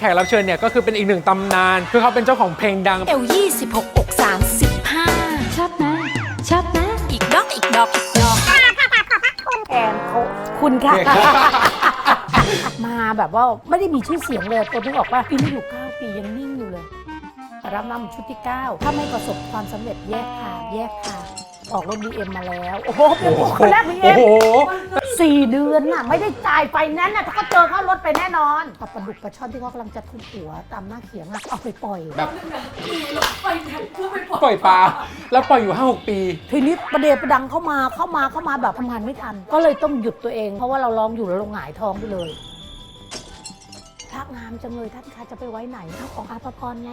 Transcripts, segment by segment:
แขกรับเชิญเนี่ยก็คือเป็นอีกหนึ่งตำนาน คือเขาเป็นเจ้าของเพลงดัง เอวยี่สิบหกอกสามสิบห้าชอบนะ ชอบนะ อีกดอกอีกดอกอีกดอกแอนเขาคุณค่ะเด็กมาแบบว่าไม่ได้มีชื่อเสียงเลยตัวที่บอกว่าปีนี้อยู่ 9 ปียังนิ่งอยู่เลยรับนำชุดที่ 9 ถ้าไม่ประสบความสำเร็จแยกทางแยกทางออกรถบีเอ็มมาแล้ว โอ้โหเป็นคนแรกบีโอ้เอ็มโห สี่เดือนน่ะ ไม่ได้จ่ายไฟแนนซ์น่ะถ้าเขาเจอเข้ารถไปแน่นอนปลาปลาดุกปลาช่อนที่เขากำลังจะทุบหัวตามหน้าเขียงอะเอาไปปล่อย แบบปล่อยปลาแล้วปล่อยอยู่5 6ปี ทีนี้ประเดประดังเข้ามาเข้ามาเข้ามาแบบทำงานไม่ทัน ก็เลยต้องหยุดตัวเอง เพราะว่าเราร้องอยู่แล้วเราหงายท้องไปเลยทักงามจังเลยท่านคะจะไปไว้ไหนเอาของอาภพรไง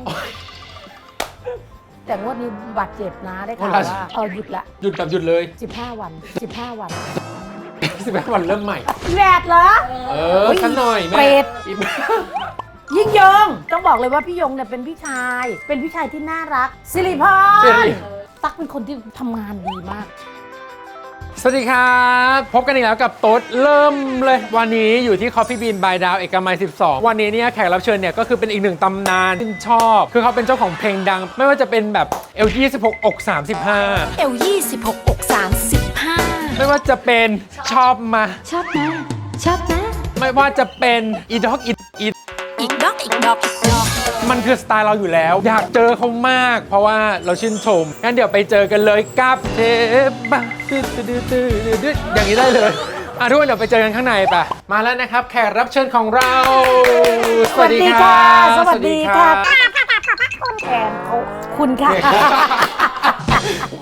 แต่งวดนี้บาดเจ็บนะได้ข่าวว่าเออหยุดละ หยุดแบบหยุดเลย 15 วัน 15 วัน 15วันเริ่มใหม่ แหวดเหรอ เออสักหน่อยแม่เปรต อีกยิ่งยง ต้องบอกเลยว่าพี่ยงเนี่ยเป็นพี่ชาย เป็นพี่ชายที่น่ารัก สิริพสิรริตั๊กเป็นคนที่ทำงานดีมาก สวัสดีครับ พบกันอีกแล้วกับโต๊ดเริ่มเลย วันนี้อยู่ที่ Coffee Bean by ดาวเอกมัย 12 วันนี้เนี่ยแขกรับเชิญเนี่ยก็คือเป็นอีกหนึ่งตำนานที่ชอบ คือเขาเป็นเจ้าของเพลงดัง ไม่ว่าจะเป็นแบบ L 26 อก35 เอวยี่สิบหกอกสามสิบห้า ไม่ว่าจะเป็นชอบมา ชอบนะ ชอบนะไม่ว่าจะเป็นอีด็อกอีอีอีกดอกอีกดอกอีกดอกมันคือสไตล์เราอยู่แล้ว อยากเจอเขามาก เพราะว่าเราชื่นชมงั้นเดี๋ยวไปเจอกันเลยกับเทปบะตึ๊ดตึ๊ดตึ๊ดตึ๊ดตึ๊ดอย่างนี้ได้เลยอะทุกคนเดี๋ยวไปเจอกันข้างในปะมาแล้วนะครับ แขกรับเชิญของเรา สวัสดีค่ะ สวัสดีค่ะแอนเขาคุณค่ะ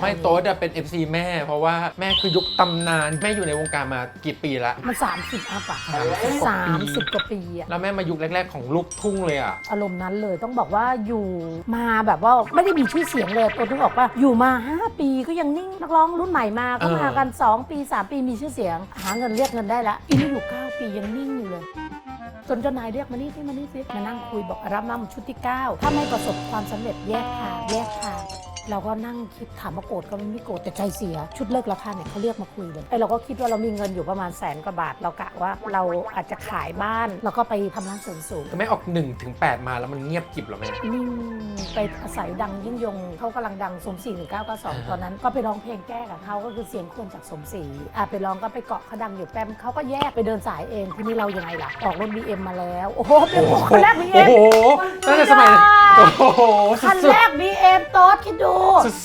ไม่โต๊ดอะเป็น FC แม่ เพราะว่าแม่คือยุคตำนาน แม่อยู่ในวงการมากี่ปีละ มัน 30อัพอะ30สามสิบกว่าปีอะแล้วแม่มายุคแรก ๆ ของลูกทุ่งเลยอะอารมณ์นั้นเลยต้องบอกว่าอยู่มาแบบว่าไม่ได้มีชื่อเสียงเลยตัวที่บอกว่าอยู่มา 5 ปีก็ยังนิ่งนักร้องรุ่นใหม่มาก็มากัน 2 ปี 3 ปีมีชื่อเสียง หาเงินเรียกเงินได้ละปีนี้อยู่ 9 ปียังนิ่งอยู่เลยจนเจ้านายเรียกมานี่ที่มานี่สิมานั่งคุยบอกรับนำชุดที่ 9 ถ้าไม่ประสบความสำเร็จแยกทางแยกทาง เราก็นั่งคิดถามว่าโกรธก็ไม่โกรธแต่ใจเสีย ชุดเลิกราคาเนี่ยเขาเรียกมาคุยเลยไอเราก็คิดว่าเรามีเงินอยู่ประมาณแสนกว่าบาท เรากะว่าเราอาจจะขายบ้าน แล้วก็ไปทำร้านเสริมสวย แต่แม่ออก1ถึง8มาแล้วมันเงียบกริบเหรอแม่ นิ่งไปอาศัยดังยิ่งยงเขากำลังดังสมศรีหนึ่งเก้าเก้าสองตอนนั้นก็ไปร้องเพลงแก้กับเขาก็คือเสียงคนจากสมศรีอะไปร้องก็ไปเกาะเขาดังอยู่แป๊มเขาก็แยกไปเดินสายเองทีนี้เรายังไงล่ะ ออกรถบีเอ็มมาแล้ว โอ้โหเป็นคนแรกบีโอ้เอ็มโหตั้งแต่สมัยโอ้โหสุคันดแรกบีเอ็มโต๊ดคิดดูๆ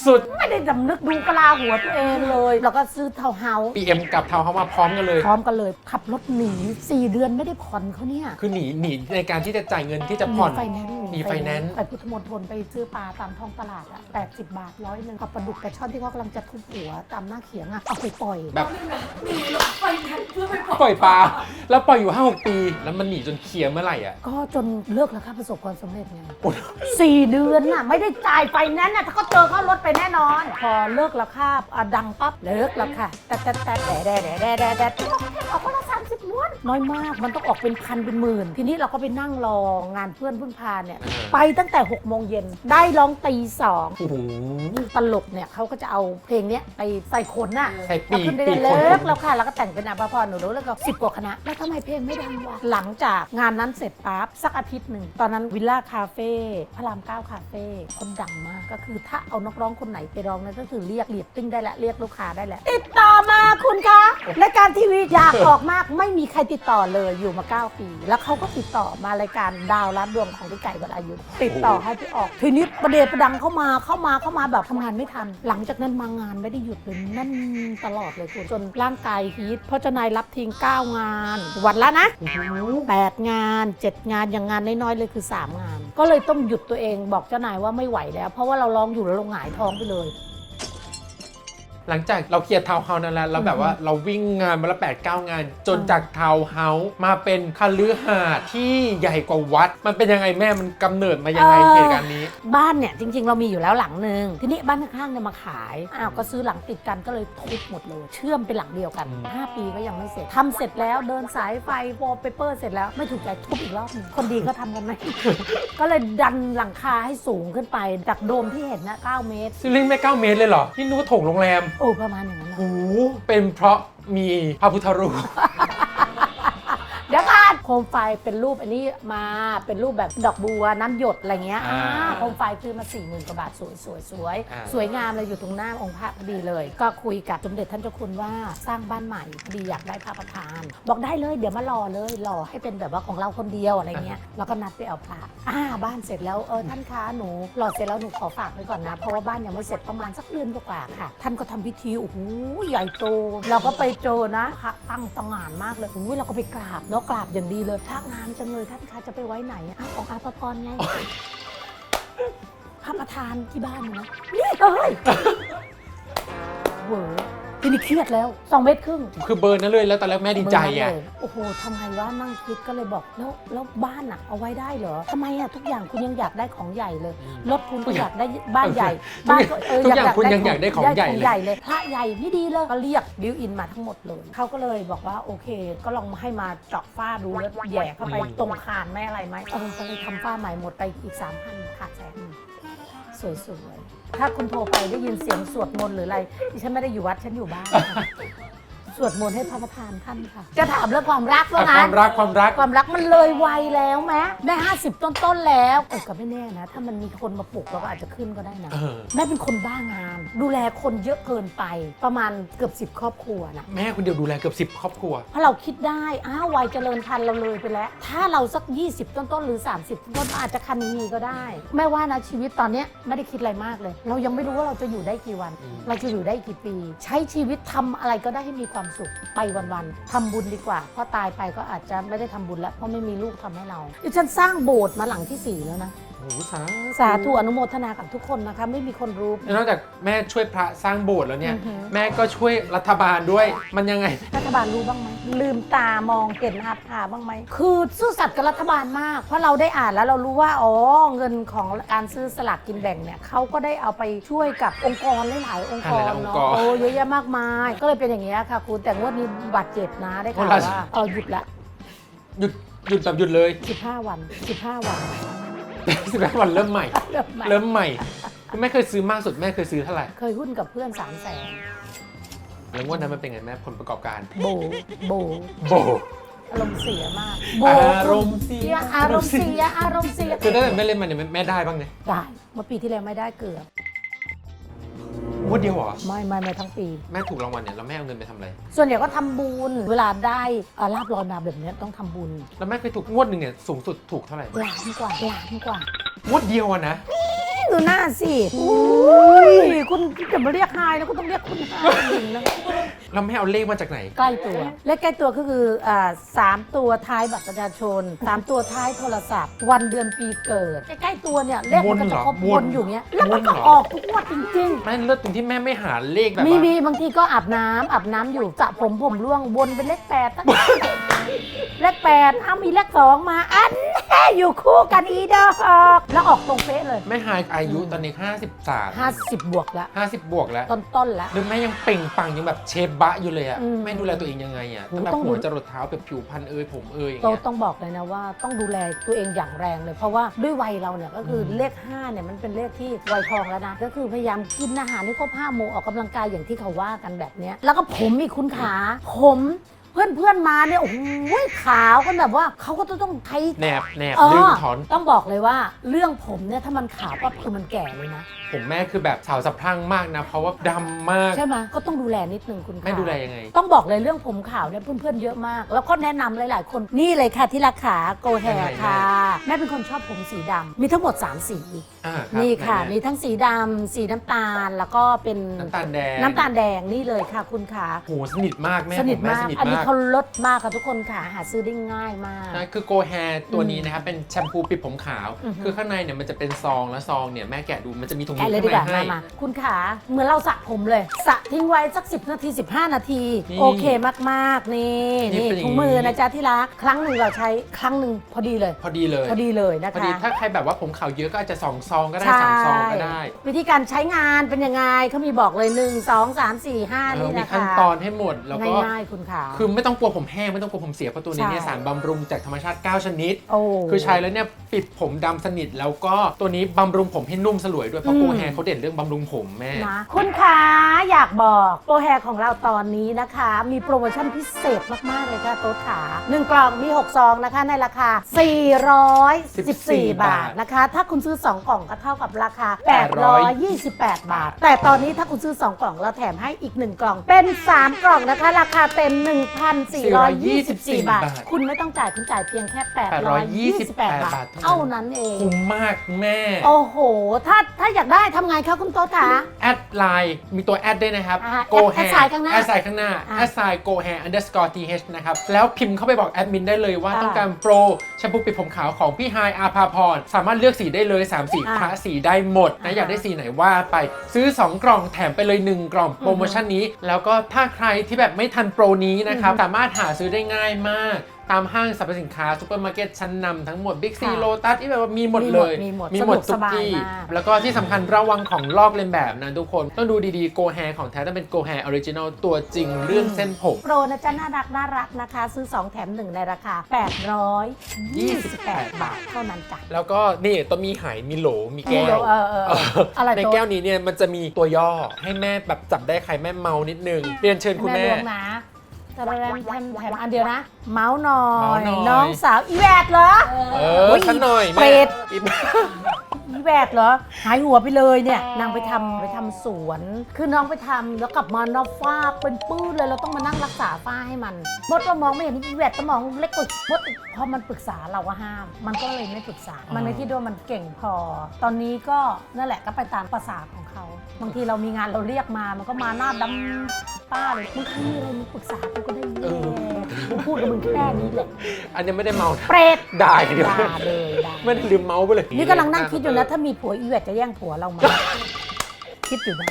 สุดไม่ได้ดำนึกดูกะลาหัวตัวเองเลย แล้วก็ซื้อเทาเฮาๆ PM กับเทาเขามาพร้อมกันเลย พร้อมกันเลยขับรถหนีสี่เดือนไม่ได้ผ่อนเขาเนี่ยคือหนีหนีในการที่จะจ่ายเงินที่จะผ่อน ไฟแนนซ์หนีไฟแนนซ์ไปพุทธมณฑลไปซื้อปลาตามท้องตลาดอะ80บาทร้อยหนึ่งกับปลาดุกปลาช่อนที่เขากำลังจะทุบหัวตามหน้าเขียงอะเอาไปปล่อย แบบปล่อยปลา แล้วปล่อยอยู่5 6ปี แล้วมันหนีจนเคลียร์เมื่อไหร่อะก็จนเลิกแล้วค่ะประสบความสำเร็จไงโอ้ยสี่เดือนน่ะไม่ได้จ่ายไฟแนนซ์น่ะถ้าเขาเจอก็ลดไปแน่นอน พอเลิกแล้วค่ะอะดังปั๊บเลิกแล้วค่ะแต่แต่แต่แต่แต่แต่แต่แต่แต่ออกค นละสามสิบม้วนน้อยมากมันต้องออกเป็นพันเป็นหมื่น ทีนี้เราก็ไปนั่งรองานเพื่อนเพิ่งพาเนี่ย ไปตั้งแต่6กโมงเย็นได้ร้องตีสองโอ้โห ตลกเนี่ยเขาก็จะเอาเพลงเนี้ยไปใส่ขนน่ะใส่ปีเอากขึ้นไปปีกเลิขนกแล้วค่ะ แล้วก็แต่งเป็นอาภาพรหนูรู้แล้วก็สิบกว่าคณะ แล้วทำไมเพลงไม่ดังวะหลังจากงานนั้นเสร็จปั๊บสักอาทิตย์หนึ่ง ตอนนั้นวิลล่าคาเฟ่พระรามเก้าคาเฟ่คนดังมากก็คือถ้าเอานักร้องคนไหนไปร้องนั่นก็คือเรียกเรียดติ้งได้แล้วเรียกลูกค้าได้แล้วติดต่อมาคุณคะรายการทีวีอยากออกมากไม่มีใครติดต่อเลยอยู่มา 9 ปี แล้วเขาก็ติดต่อมารายการดาวร้านดวงของพี่ไก่วรายุทธ์ติดต่อให้ไปออก ทีนี้ประเดประดังเข้ามาเข้ามาเข้ามาแบบทำงานไม่ทัน หลังจากนั้นมางานไม่ได้หยุดเลยแนั่นตลอดเลยคุณจนร่างกายฮีทเพราะเจ้านายรับทิ้ง9 งาน วันละนะ 8 งาน 7 งานอย่างงานน้อยๆเลยคือ 3 งาน ก็เลยต้องหยุดตัวเองบอกเจ้านายว่าไม่ไหวแล้ว เพราะว่าเราร้องอยู่แล้วเราหงายท้องไปเลย หลังจากเราเคลียร์ทาวน์เฮาส์นั้นแล้วแล้วแบบว่าเราวิ่งงานมาละแปดเก้างาน จนจากทาวน์เฮาส์มาเป็นคฤหาสน์ที่ใหญ่กว่าวัด มันเป็นยังไงแม่มันกำเนิดมายังไงเออเหตุการณ์นี้ บ้านเนี่ยจริง ๆ เรามีอยู่แล้วหลังหนึ่งทีนี้บ้านข้างๆเนี่ยมาขายอ้าวก็ซื้อหลังติดกันก็เลยทุบหมดเลย เชื่อมเป็นหลังเดียวกันอืม5ปีก็ยังไม่เสร็จทำเสร็จแล้วเดินสายไฟวอลเปเปอร์เสร็จแล้วไม่ถูกใจทุบอีกรอบหนึงคนดีก็ทำกันไหมก็เลยดันหลังคาให้สูงขึ้นไปจากโดมที่เห็นนะ9เมตรซิลิงไม่เก้าเมตรเลยเหรอที่นึกว่าโถงโรงแรมโอ้ประมาณอย่างนั้นนะโอ้เป็นเพราะมีพระพุทธรูป คมไฟเป็นรูปอันนี้มาเป็นรูปแบบดอกบัวน้ำหยดอะไรเงี้ยอ่าอ่าโคมไฟซื้อมา4ี่หมื่นกว่าบาทสวยสวยสวยอ่า สวยงามเลยอยู่ตรงหน้าองค์พระพอดีเลย ก็คุยกับสมเด็จท่านเจ้าคุณว่าสร้างบ้านใหม่พอดีอยากได้พระประธาน บอกได้เลยเดี๋ยวมารอเลยรอให้เป็นแบบว่าของเราคนเดียวอะไรเงี้ยแล้วก็นัดไปเอาพระอ่าบ้านเสร็จแล้วเออท่านคะหนูหล่อเสร็จแล้วหนูขอฝากไว้ก่อนนะเพราะว่าบ้านยังไม่เสร็จประมาณสักเดือนกว่าๆค่ะ ท่านก็ทำพิธีโอ้โหใหญ่โตเราก็ไปเจอนะพระตั้งตระหง่านมากเลยโอ้ยเราก็ไปกราบเนาะกราบอย่างดีเลยพระงามจังเลยท่านคะจะไปไว้ไหนอ้าวของอาภพรไงพระประธานที่บ้านนะนี่เลยเวอร์ ทีนี้เครียดแล้วสองเมตรครึ่งคือเบอร์นั้นเลยแล้วตอนแรกแม่ดีใจอะเบร์นั้นเลยโอ้โหทำไงวะนั่งคิดก็เลยบอกแล้วแล้วบ้านอะเอาไว้ได้เหรอทำไมอะทุกอย่างคุณยังอยากได้ของใหญ่เลยรถคุณก็อยากได้บ้านใหญ่ทุกบ้านอย่างก็เออทุกอย่างคุณยังอยากได้ของใหญ่เลยใหญ่เลยพระใหญ่นี่ดีเลยก็เรียกบิวอินมาทั้งหมดเลยเขาก็เลยบอกว่าโอเค ก็ลองให้มาเจาะฝ้าดูแล้วแหย่เข้าไปตรงคานไม่อะไรไหมเออก็เลยทำฝ้าใหม่หมดไปอีกสามพันขาดแสนหนึ่ง สวยๆ ถ้าคุณโทรไปได้ยินเสียงสวดมนต์หรืออะไรดิฉันไม่ได้อยู่วัดฉันอยู่บ้าน สวดมนต์ให้พระประธานท่านค่ะ จะถามเรื่องความรักว่าอะคงั้วานมรักความรัก ความรักมันเลยวัยแล้วแม้แม่ห้าสิบต้นๆแล้วเออก็ไม่แน่นะ ถ้ามันมีคนมาปลุกเราก็อาจจะขึ้นก็ได้นะ เออ แม่เป็นคนบ้างาน ดูแลคนเยอะเกินไป ประมาณเกือบสิบครอบครัวนะ แม่คนเดียวดูแลเกือบสิบครอบครัว เพราะเราคิดได้ อ้าววัยเจริญพันธุ์เราเลยไปแล้ว ถ้าเราสัก 20 ต้นๆ หรือ 30 ต้นๆอาจจะคันมีก็ได้ไม่ว่านะชีวิตตอนเนี้ยไม่ได้คิดอะไรมากเลย เรายังไม่รู้ว่าเราจะอยู่ได้กี่วัน อืม เราจะอยู่ได้กี่ปี ใช้ชีวิตทำอะไรก็ได้ให้มีความสุขไปวันๆทำบุญดีกว่าเพราะตายไปก็อาจจะไม่ได้ทำบุญแล้วเพราะไม่มีลูกทำให้เราดิฉันสร้างโบสถ์มาหลังที่สี่แล้วนะ โอ้โหสาสาธุอนุโมทนากับทุกคนนะคะ ไม่มีคนรู้ นอกจากแม่ช่วยพระสร้างโบสถ์แล้วเนี่ย อือหือ แม่ก็ช่วยรัฐบาลด้วย มันยังไง รัฐบาลรู้บ้างไหมลืมตามองเห็นอาภาบ้างไหมคือซื่อสัตย์กับรัฐบาลมาก เพราะเราได้อ่านแล้วเรารู้ว่าอ๋อเงินของการซื้อสลากกินแบ่งเนี่ยเขาก็ได้เอาไปช่วยกับองค์กรหลายๆองค์กรหลายๆองค์เนาะกรโอ้เยอะแยะมากมาย ก็เลยเป็นอย่างนี้ยค่ะคุณแต่งวดนี้บาดเจ็บนะได้ข่าวโอ้ล่ะว่าเออหยุดละหยุดหยุดแบบหยุดเลย 15 วัน 15 วัน สิบแปดวันเริ่มใหม่ เริ่มใหม่เริ่มใหม่คือแม่เคยซื้อมากสุดแม่เคยซื้อเท่าไหร่เคยหุ้นกับเพื่อน3 0 0แสนแล้วงวดนั้นมันเป็นไงแม่ผลประกอบการโบโบโบ อารมณ์เสียมากโบอารมณ์เสีย อารมณ์เสียอารมณ์เสียคือตั้งแต่แม่เล่นมาเนี่ยแม่ได้บ้างเนี่ยได้เมื่อปีที่แล้วไม่ได้เกือบ งวดเดียวเหรอ ไม่ไม่ไม่ทั้งปี แม่ถูกรางวัลเนี่ยแล้วแม่เอาเงินไปทำอะไร ส่วนใหญ่ก็ทำบุญ เวลาได้เอ่อลาบลอยมาแบบเนี้ยต้องทำบุญแล้วแม่เคยถูกงวดหนึ่งเนี่ยสูงสุดถูกเท่าไหร่ ล้านกว่าล้านกว่างวดเดียวอะนะดูหน้าสิอุ้ยคุณจะมาเรียกไฮนะคุณต้องเรียกคุณไฮจริงนะ แล้วแม่เอาเลขมาจากไหน ใกล้ตัวและใกล้ตัวก็คืออ่าสามตัวท้ายบัตรประชาชนสามตัวท้ายโทรศัพท์ วันเดือนปีเกิด ใกล้ๆตัวเนี่ยเลขมันก็จะครบวนวเหรอนอยู่เนี้ยแล้วมันก็วนเหรอ ออกทุกงวดจริง ๆ แม่เลิศตรงที่แม่ไม่หาเลขแบบมีว่ามีบางทีก็อาบน้ำอาบน้ำอยู่สระผมผมร่วงวนเป็นเลขแปดตั้งเลขแปดเอามีเลขสองมา อันแน่อยู่คู่กันอีดอกแล้วออกตรงเป๊ะเลยแม่หายอายุตอนนี้53 50 บวกแล้ว 50 บวกแล้ว ต้นต้นๆแล้วแล้วแม่ยังเปล่งปลังยังแบบเชฟบะอยู่เลยอะอืม แม่ดูแลตัวเองยังไงอะโหตั้งแต่ต้องหัวดูจรดเท้าแบบผิวพรรณเอยผมเอยอย่างเราเงี้ย ต้องบอกเลยนะว่าต้องดูแลตัวเองอย่างแรงเลย เพราะว่าด้วยวัยเราเนี่ยก็คืออม เลข5เนี่ยมันเป็นเลขที่วัยทองแล้วนะ ก็คือพยายามกินอาหารให้ครบห้าหมู่ออกกำลังกายอย่างที่เขาว่ากันแบบเนี้ยแล้วก็ผมอีกคุณขา ผมเพื่อนเพื่อนๆมาเนี่ยโอ้โหขาวกันแบบว่าเขาก็ต้องใช้แนบแนบเออ ดึงถอน ต้องบอกเลยว่าเรื่องผมเนี่ยถ้ามันขาวปั๊บคือมันแก่เลยนะผมแม่คือแบบสาวสะพรั่งมากนะ เพราะว่าดำมาก ใช่ไหมก็ต้องดูแลนิดนึงคุณแม่ขาดูแลยังไง ต้องบอกเลยเรื่องผมขาวเนี่ยเพื่อนๆเยอะมาก แล้วก็แนะนำหลายๆ คนนี่เลยค่ะที่ราคาโกแฮยังไง ค่ะ แม่เป็นคนชอบผมสีดำมีทั้งหมด 3 สี อ่ารับนี่ค่ะ แม่มีทั้งสีดำสีน้ำตาลแล้วก็เป็นน้ำตาลแดงน้ำตาลแดงนี่เลยค่ะคุณขาโหสนิทมากแม่สนิทผมแม่มาก สนิทอันนี้มากเขาลดมากค่ะทุกคนค่ะ หาซื้อได้ง่ายมากใช่คือโกแฮตัวนี้นะครับเป็นแชมพูปิดผมขาว อือฮึคือข้างในเนี่ยมันจะเป็นซองแล้วซองเนี่ยแม่แกะดูมันจะมีถุงมืแกะอเลยข้างดีกว่าในมาให้มาคุณขาเหมือนเราสระผมเลยสระทิ้งไว้สัก 10 นาที 15 นาที นี่โอเคมากๆ นี่นี่นี่เป็นอย่างนี้ถุงมือนะจ๊ะที่รักครั้งหนึ่งเราใช้ครั้งหนึ่งพอดีเลย พอดีเลยพอดีเลยนะพอคะดีถ้าใครแบบว่าผมขาวเยอะก็อาจจะสองซองก็ได้ใช่สามซองก็ได้วิธีการใช้งานเป็นยังไงเขามีบอกเลย 1 2 3 4 5 เออนี่มีนะคะขั้นตอนให้หมดแล้วก็ ง่ายๆคุณขา คือไม่ต้องกลัวผมแห้งไม่ต้องกลัวผมเสียเพราะตัวนี้เนี่ยใช่ สารบำรุงจากธรรมชาติ 9 ชนิด โอ้ คือใช้แล้วเนี่ยปิดผมดำสนิทแล้วก็ตัวนี้บำรุงผมให้นุ่มสลวยด้วยเพราะโกแฮร์เขาเด่นเรื่องบำรุงผมแม่ นะคุณคะอยากบอกโปรแฮร์ของเราตอนนี้นะคะ มีโปรโมชั่นพิเศษมาก ๆ เลยค่ะโต๊ะขา1กล่องมี 6 ซองนะคะ ในราคา 414 บาทนะคะ ถ้าคุณซื้อ 2 กล่องก็เท่ากับราคา 828 บาท แต่ตอนนี้ถ้าคุณซื้อ 2 กล่องเราแถมให้อีก 1 กล่องเป็น 3 กล่องนะคะ ราคาเต็ม 1,424 บาท คุณไม่ต้องจ่ายคุณจ่ายเพียงแค่ 828 บาท เท่านั้นเอง คุ้มมากแม่ โอ้โห ถ้าถ้าอยากได้ทำไงคะคุณโต๊ะขา แอดไลน์มีตัวแอดด้วยนะครับ อ่า go แอด hair แอดไซน์ข้างหน้าแอดไซน์ข้างหน้าอ่าแอดไซน์ go hair underscore th นะครับ แล้วพิมพ์เข้าไปบอกแอดมินได้เลยว่าอ่าต้องการโปรแชมพูปิดผมขาวของพี่ไฮอาภาพรสามารถเลือกสีได้เลย 3 สีอ่าคละสีได้หมดนะอ่าอยากได้สีไหนว่าไปซื้อ 2 กล่องแถมไปเลย 1 กล่องโปรโมชั่นนี้ แล้วก็ถ้าใครที่แบบไม่ทันโปรนี้นะครับ สามารถหาซื้อได้ง่ายมาก ตามห้างสรรพสินค้าซูเปอร์มาร์เก็ตชั้นนำทั้งหมดบิ๊กซีค่ะโลตัสที่แบบว่ามีหมดเลยมีหมดมีหมดสะดวกทุสกบายที่ มาก แล้วก็ที่สำคัญระวังของลอกเลียนแบบนะทุกคนต้องดูดีๆ Go Hair ของแท้ต้องเป็น Go Hair Original ตัวจริงเรื่องเส้นผม โปรนะจ๊ะน่ารักน่ารักนะคะ ซื้อ 2 แถม 1 ในราคา 828 บาทเท่านั้นจ้ะแล้วก็นี่ต้องมีหายมีโหลมีแก้เดี๋วยวเออเออเอออะไรในตัว แก้วนี้เนี่ยมันจะมีตัวย่อให้แม่แบบจับได้ใครแม่เมานิดนึง เรียนเชิญคุณแม่แม่ลวงนะ ตะแรมแถมแถมอันเดียวนะ เมาส์หน่อเมาส์ย หน่อย น้องสาวอีแวดเหรอ เอโอ้อยสักหน่อยเปรแม่ตอีอี แวดเหรอ หายหัวไปเลยเนี่ย นางไปทำไปทำสวน คือน้องไปทำแล้วกลับมานอกฟ้าเป็นปื้นเลยเราต้องมานั่งรักษาฝ้าให้มัน มดก็มองไม่เห็นอีแวดก็มองเล็กกว่ามดพอมันปรึกษาเราก็ห้าม มันก็เลยไม่ปรึกษา มันไม่คิดว่ามันเก่งพอ ตอนนี้ก็นั่นแหละก็ไปตามภาษาของเขา บางทีเรามีงานเราเรียกมา มันก็มาหน้าดำป้าเลยมึงมีอะไรมึงปรึกษากูก็ได้แย่กู พูดกับมึงแค่นี้แหละ อันนี้ไม่ได้เมานะเปรตด่าอย่างเดียวด่าเลยด่าไม่ได้ลืมเมาส์ไปเลยนี่กำลังนั่งคิดอยู่นะ ถ้ามีผัวอีแวดจะแย่งผัวเราไหมคิดอยู่นะ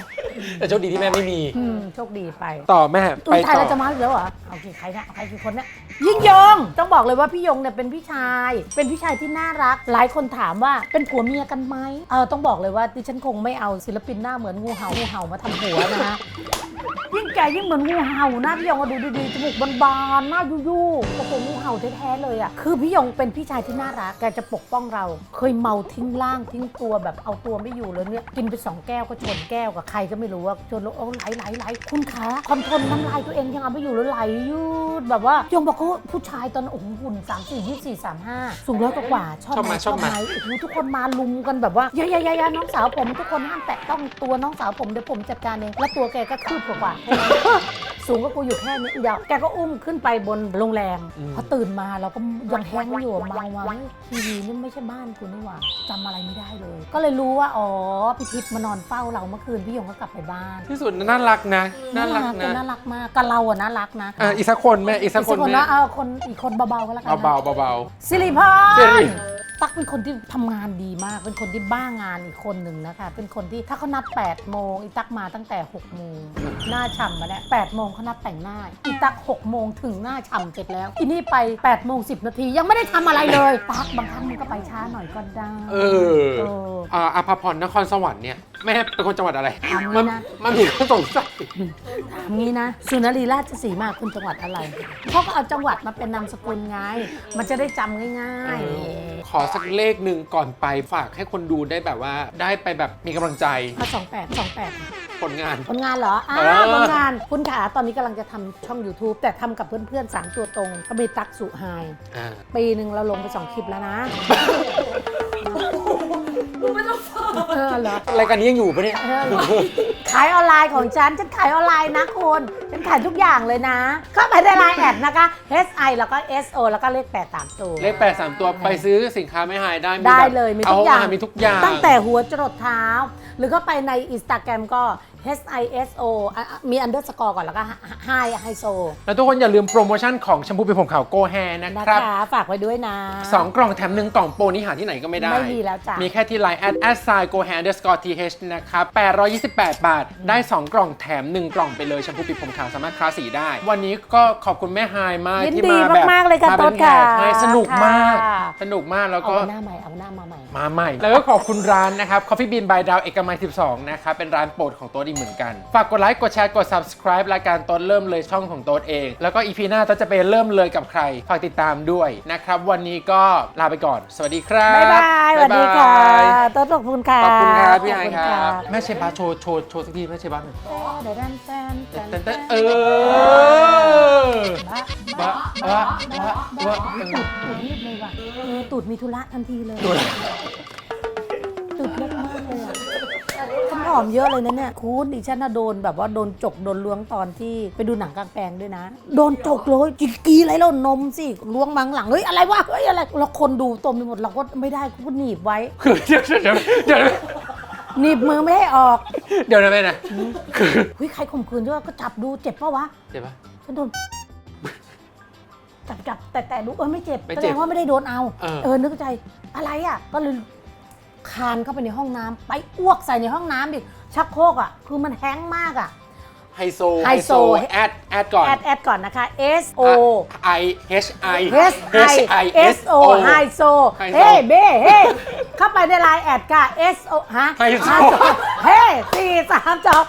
แต่โชคดีที่แม่ไม่มี อืมโชคดีไป ต่อแม่ตุ้ไปยไทยต่อ เราจะมาอีกแล้วเหรอเอากี่ใครนะใครกี่คนเนี่ยยิ่งยง ต้องบอกเลยว่าพี่ยงเนี่ยเป็นพี่ชาย เป็นพี่ชายที่น่ารัก หลายคนถามว่าเป็นผัวเมียกันไหมเออต้องบอกเลยว่าดิฉันคงไม่เอาศิลปินหน้าเหมือนงูเห่างูเห่ามาทำหัวนะฮะยิ่ง แกยิ่งเหมือนงูเห่าหน้าพี่ยงก็ดูดีๆจมูกบานๆหน้ายู่ๆโอ้โหงูเห่าแท้ๆเลยอะคือพี่ยงเป็นพี่ชายที่น่ารักแกจะปกป้องเรา เคยเมาทิ้งร่างทิ้งตัวแบบเอาตัวไม่อยู่เลยเนี่ยกินไปสองแก้วก็ชนแก้วกับใครก็ไม่รู้ว่าชนแล้วโอ้ไหลไหลไหลคุณคะคอนโทรลน้ำลายตัวเองยังเอาไม่อยู่แล้วไหลยืดแบบว่ายงบอกเขาผู้ชายตอนนั้นโอ้โหหุ่นสามสี่ยี่สี่สามห้าสูงร้อยกว่าๆชอบชอบไหไหมมชอบชอบไหไหมมโอ้โหทุกคนมาลุมกันแบบว่าอย่าอย่าอย่าอย่าน้องสาวผมทุกคนห้ามแตะต้องตัวน้องสาวผมเดี๋ยวผมจัดการเองแล้วตัวแกก็คืบกว่าๆสูงก็กูอยู่แค่นี้อีเดียวแกก็อุ้มขึ้นไปบนโรงแรมอืม พอตื่นมาเราก็ยังแห้งอยู่เมามาเฮ้ยทีวีนี่ไม่ใช่บ้านกูนี่หว่าจำอะไรไม่ได้เลย ก็เลยรู้ว่าอ๋อพี่ทิพย์มานอนเฝ้าเราเมื่อคืนพี่ยงก็กลับไปบ้านที่สุดน่ารักนะ น่ารักแกนะ น่ารักมากกับเราอะน่ารักนะอะอีกสักคนแม่อีกสักคนอีกแม่นะเอาคนอีกคนเบาๆก็แล้วกันนะเบาๆเบาสิริพสิริร ตั๊กเป็นคนที่ทำงานดีมาก เป็นคนที่บ้างานอีกคนหนึ่งนะคะ เป็นคนที่ถ้าเขานัด8โมงอีตั๊กมาตั้งแต่6โมงหน้าฉ่ำมาเนี่ย8โมงเขานัดแต่งหน้า อีตั๊ก6โมงถึงหน้าฉ่ำเสร็จแล้วอีนี่ไป8โมง10นาทียังไม่ได้ทำอะไรเลย ตั๊กบางครั้งมันก็ไปช้าหน่อยก็ได้ๆเออเอออ่าอภพรนครสวรรค์เนี่ยแม่เป็นคนจังหวัดอะไรถามมันนะมันมีข้อสงสัยถามงี้นะสุนารีราชสีมาคุณจังหวัดอะไรเขาก็เอาจังหวัดมาเป็นนามสกุลไง มันจะได้จำง่ายๆ ขอสักเลขหนึ่งก่อนไปฝากให้คนดูได้แบบว่าได้ไปแบบมีกำลังใจมาสองแปดสองแปดผลงาน ผลงานเหรออ่าเออ ผลงานคุณขาตอนนี้กำลังจะทำช่อง YouTube แต่ทำกับเพื่อนๆ 3 ตัวตรงก็มีตักสุไฮอ่า ปีหนึ่งเราลงไป 2 คลิปแล้วนะ เออเหรอ รายการนี้ยังอยู่ปะเนี่ยเออขายออนไลน์ของฉัน ฉันขายออนไลน์นะคุณ ฉันขายทุกอย่างเลยนะ เข้าไปในไลน์แอดนะคะ H I แล้วก็ S O แล้วก็เลข8ตามตัว เลขแปดสามตัวไปซื้อสินค้าไม่หายได้มีได้แบบเลยมีเอาทุกอย่างมีทุกอย่าง ตั้งแต่หัวจรดเท้า หรือก็ไปในอินสตาแกรมก็ H I S O อะมีอันเดอร์สกอร์ก่อนแล้วก็ Hi Hi So แล้วทุกคนอย่าลืมโปรโมชั่นของแชมพูเป็นผมขาวโกแฮนะนะครับคะฝากไว้ด้วยนะ สองกล่องแถมหนึ่งกล่องโปรนี้หาที่ไหนก็ไม่ได้ ไม่มีแล้วจ้ะ มีแค่ที่ไลน์แอดแอดไซโกแฮนเดอร์สกอร์ทีเนะครับ 828 บาท ได้ 2 กล่องแถม 1 กล่องไปเลยแชมพูปิดผมขาวสามารถคลาสสีได้ วันนี้ก็ขอบคุณแม่ไฮมากยินที่ดีมาแบบมากๆเลยค่ะมาเป็นโต๊ดแขค่ะกให้สนุกมาก ค่ะ สนุกมากแล้วเอาก็ หน้าใหม่ เอาหน้ามาใหม่ มาใหม่ แล้วก็ขอบคุณร้านนะครับ Coffee Bean by ดาวเอกมัย 12 นะครับ เป็นร้านโปรดของตัวอีกเหมือนกัน ฝากกดไลค์กดแชร์กด subscribe รายการโต๊ดเริ่มเลยช่องของโต๊ดเอง แล้วก็อีพีหน้าโต๊ดจะไปเริ่มเลยกับใคร ฝากติดตามด้วยนะครับ วันนี้ก็ลาไปก่อน สวัสดีครับบ๊ายบายสวัสดีค่ะบ๊ายบายต้นขอบคุณค่ะขอบคุณครับพี่ไอขณครับแม่เชฟบาโชว์โชว์โชว์สักทีแม่เชฟบาหน่อยเดี๋ยวแดนแฟนแฟนเต้นแฟเต้นนเออบ้าบะบะบะบะตูดตูดรีบเลยว่ะเออตูดมีธุระทันทีเลย หอมเยอะเลยนะเนี่ยคุณดิฉันน่ะโดนแบบว่าโดนจกโดนล้วงตอนที่ไปดูหนังกลางแปลงด้วยนะ โดนจกเลยจิกกีอะไรแล้วนมสิล้วงมังหลังเฮ้ยอะไรวะเฮ้ยอะไรแล้วคนดูตมไปหมดเราก็ไม่ได้ก็หนีบไว้ คือเดี๋ยวเดี๋ยวเดี๋ยวหนีบมือไม่ให้ออกเดี๋ยวนะแม่นะคือเฮ้ยใครข่มขืนด้วยก็จับดูเจ็บปะวะเจ็บปะฉันโดนจับจับแต่แต่ดูเออไม่เจ็บไม่แสเจ็ดบ งว่าไม่ได้โดนเอาเออ นึกใจอะไรอะก็เลย คานเข้าไปในห้องน้ำไปอ้วกใส่ในห้องน้ำอีกชักโครกอะ คือมันแห้งก์มากอะ ไฮโซไฮโซ แอดแอดก่อน แอดแอดก่อนนะคะ S O I H I S I S O ไฮโซไฮโซเฮ้เบ้เฮ้เข้าไปในไลน์แอดค่ะ S O ฮะไฮโซเฮ้สี่สามสอง